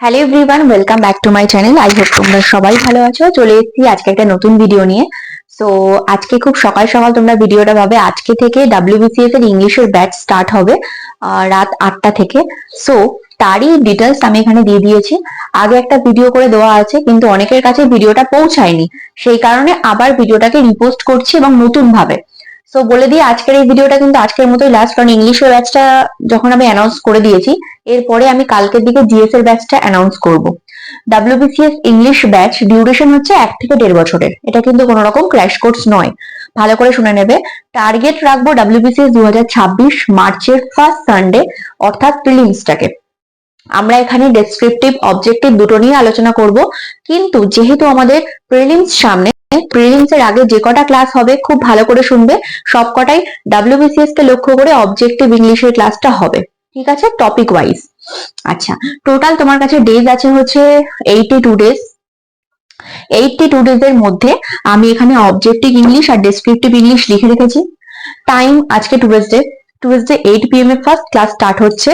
Hello everyone welcome back to my channel I hope তোমরা সবাই ভালো আছো। চলে এসেছি আজকে একটা নতুন ভিডিও নিয়ে। সো আজকে খুব সকাল সকাল তোমরা ভিডিওটা পাবে। আজকে থেকে ডাব্লিউবিসিএস এর ইংলিশের ব্যাচ স্টার্ট হবে রাত আটটা থেকে। সো তারই ডিটেলস আমি এখানে দিয়ে দিয়েছি। আগে একটা ভিডিও করে দেওয়া আছে, কিন্তু অনেকের কাছে ভিডিওটা পৌঁছায়নি। সেই কারণে আবার ভিডিওটাকে রিপোস্ট করছি এবং নতুন ভাবে সো বলে দিই আজকের এই ভিডিওটা কিন্তু আজকের মতোই লাস্ট কারণ ইংলিশের ব্যাচটা যখন আমি অ্যানাউন্স করে দিয়েছি, এরপরে আমি কালকের দিকে জিএস এর ব্যাচটা অ্যানাউন্স করব। ডাব্লিউবিসিএস ইংলিশ ব্যাচ ডিউরেশন হচ্ছে এক থেকে দেড় বছরের। এটা কিন্তু কোনো রকম ক্র্যাশ কোর্স নয়। ভালো করে শুনে নেবে। টার্গেট রাখব ডাব্লিউবিসিএস দু হাজার ছাব্বিশ মার্চের ফার্স্ট সানডে অর্থাৎ প্রিলিমসটাকে আমরা এখানে ডেসক্রিপটিভ অবজেক্টিভ দুটো নিয়ে আলোচনা করব। কিন্তু যেহেতু আমাদের প্রিলিমস সামনে প্রিলিমস এর আগে যে কটা ক্লাস হবে, খুব ভালো করে শুনবে। সব কটাই ডাব্লিউবিসিএস কে লক্ষ্য করে অবজেক্টিভ ইংলিশের ক্লাসটা হবে। ঠিক আছে? টপিক ওয়াইজ আচ্ছা টোটাল তোমার কাছে ডেজ আছে হচ্ছে eighty two days eighty two days এর মধ্যে আমি এখানে অবজেক্টিভ ইংলিশ আর ডেসক্রিপটিভ ইংলিশ লিখে রেখেছি। টাইম আজকে টুয়েসডে টুয়েসডে এইট পিএম এ ফার্স্ট ক্লাস স্টার্ট হচ্ছে।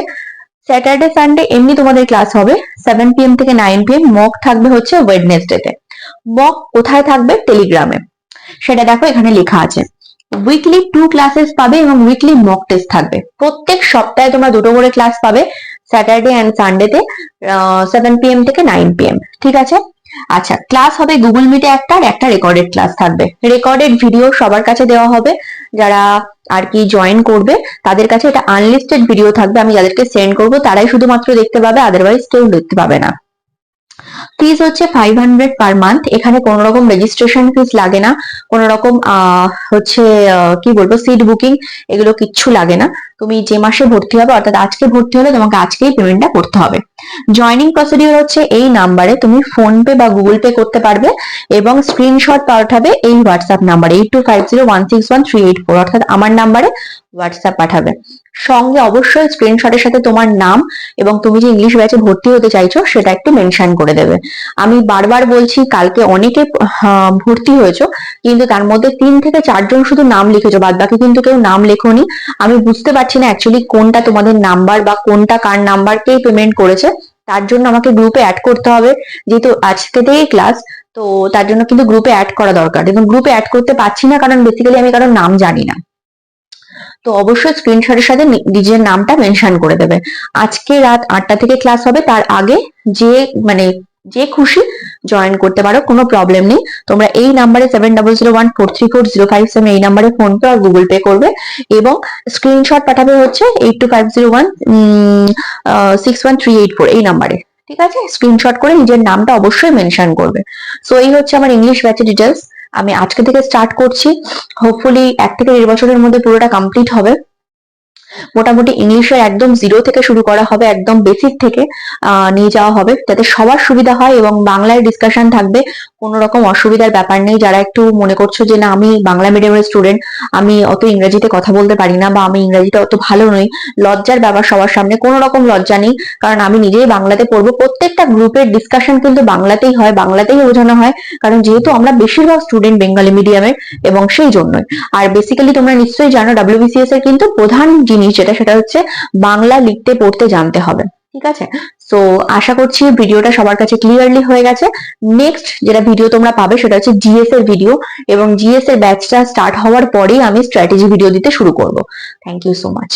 স্যাটারডে সানডে এমনি তোমাদের ক্লাস হবে। সেভেন পিএম থেকে নাইন পিএম মক থাকবে হচ্ছে ওয়েডনেসডেতে মক কোথায় থাকবে? টেলিগ্রামে সেটা দেখো, এখানে লেখা আছে। উইকলি টু ক্লাসেস পাবে এবং উইকলি মক টেস্ট থাকবে। প্রত্যেক সপ্তাহে তোমরা দুটো করে ক্লাস পাবে স্যাটারডে অ্যান্ড সানডেতে সেভেন পিএম থেকে নাইন পিএম ঠিক আছে? আচ্ছা ক্লাস হবে গুগল মিটে একটা আর একটা রেকর্ডেড ক্লাস থাকবে। রেকর্ডেড ভিডিও সবার কাছে দেওয়া হবে। যারা আর কি জয়েন করবে, তাদের কাছে এটা আনলিস্টেড ভিডিও থাকবে। আমি যাদেরকে সেন্ড করব, তারাই শুধুমাত্র দেখতে পাবে আদারওয়াইজ কেউ দেখতে পাবে না। ফিস হচ্ছে ফাইভ হান্ড্রেড পার মান্থ এখানে কোনো রকম রেজিস্ট্রেশন ফিজ লাগে না। কোনো রকম হচ্ছে কি বলব সিট বুকিং এগুলো কিচ্ছু লাগে না। তুমি যে মাসে ভর্তি হবে অর্থাৎ আজকে ভর্তি হলে তোমাকে আজকেই পেমেন্টটা করতে হবে। জয়নিং প্রসিডিওর হচ্ছে এই নাম্বারে তুমি ফোন পে বা গুগল পে করতে পারবে এবং স্ক্রিনশট পাঠাবে এই WhatsApp number eight two five zero one six one three eight four অর্থাৎ আমার নাম্বারে হোয়াটসঅ্যাপ পাঠাবে। সঙ্গে অবশ্যই স্ক্রিনশটের সাথে তোমার নাম এবং তুমি যে ইংলিশ ব্যাচে ভর্তি হতে চাইছো সেটা একটু মেনশন করে দেবে। আমি বারবার বলছি কালকে অনেকে আহ, ভর্তি হয়েছো কিন্তু তার মধ্যে তিন থেকে চারজন শুধু নাম লিখেছো বাদ বাকি কিন্তু কেউ নাম লেখোনি। আমি বুঝতে পারছি না অ্যাকচুয়ালি কোনটা তোমাদের নাম্বার বা কোনটা কার নাম্বার কে পেমেন্ট করেছে, তার জন্য আমাকে গ্রুপে অ্যাড করতে হবে। যেহেতু আজকে থেকেই ক্লাস তো তার জন্য কিন্তু গ্রুপে অ্যাড করা দরকার। এবং গ্রুপে অ্যাড করতে পারছি না কারণ বেসিক্যালি আমি কারোর নাম জানি না। তো অবশ্যই স্ক্রিনশটের সাথে নিজের নামটা মেনশন করে দেবে। আজকে রাত আটটা থেকে ক্লাস হবে, তার আগে যে মানে যে খুশি জয়েন করতে পারো, কোনো প্রবলেম নেই। তোমরা এই নাম্বারে seven double zero one four three four zero five seven এই নাম্বারে ফোন পে আর গুগল পে করবে এবং স্ক্রিনশট পাঠাবে হচ্ছে eight two five zero one six one three eight four এই নাম্বারে ঠিক আছে? স্ক্রিনশট করে নিজের নামটা অবশ্যই মেনশন করবে। সো এই হচ্ছে আমার ইংলিশ ব্যাচের ডিটেলস আমি আজকে থেকে স্টার্ট করছি। হোপফুলি এক থেকে দেড় বছরের মধ্যে পুরোটা কমপ্লিট হবে। মোটামুটি ইংলিশে একদম জিরো থেকে শুরু করা হবে, একদম বেসিক থেকে নিয়ে যাওয়া হবে। যাতে সবার সুবিধা হয় এবং বাংলায় ডিসকাশন থাকবে কোনো রকম অসুবিধার ব্যাপার নেই। যারা একটু মনে করছ যে, না, আমি বাংলা মিডিয়ামের স্টুডেন্ট আমি অত ইংরেজিতে কথা বলতে পারি না বা আমি ইংরেজিতে অত ভালো নই, লজ্জার ব্যাপার সবার সামনে কোনো রকম লজ্জা নেই। কারণ আমি নিজেই বাংলাতে পড়ব। প্রত্যেকটা গ্রুপের ডিসকাশন কিন্তু বাংলাতেই হয়, বাংলাতেই বোঝানো হয়। কারণ যেহেতু আমরা বেশিরভাগ স্টুডেন্ট বেঙ্গলি মিডিয়ামের এবং সেই জন্যই। আর বেসিক্যালি তোমরা নিশ্চয়ই জানো ডাব্লিউবিসিএস এর কিন্তু প্রধান জিনিস যেটা, সেটা হচ্ছে বাংলা লিখতে, পড়তে জানতে হবে। ঠিক আছে? তো আশা করছি ভিডিওটা সবার কাছে ক্লিয়ারলি হয়ে গেছে। নেক্সট যেটা ভিডিও তোমরা পাবে সেটা হচ্ছে জিএস এর ভিডিও এবং জিএস এর ব্যাচটা স্টার্ট হওয়ার পরেই আমি স্ট্র্যাটেজি ভিডিও দিতে শুরু করব। Thank you so much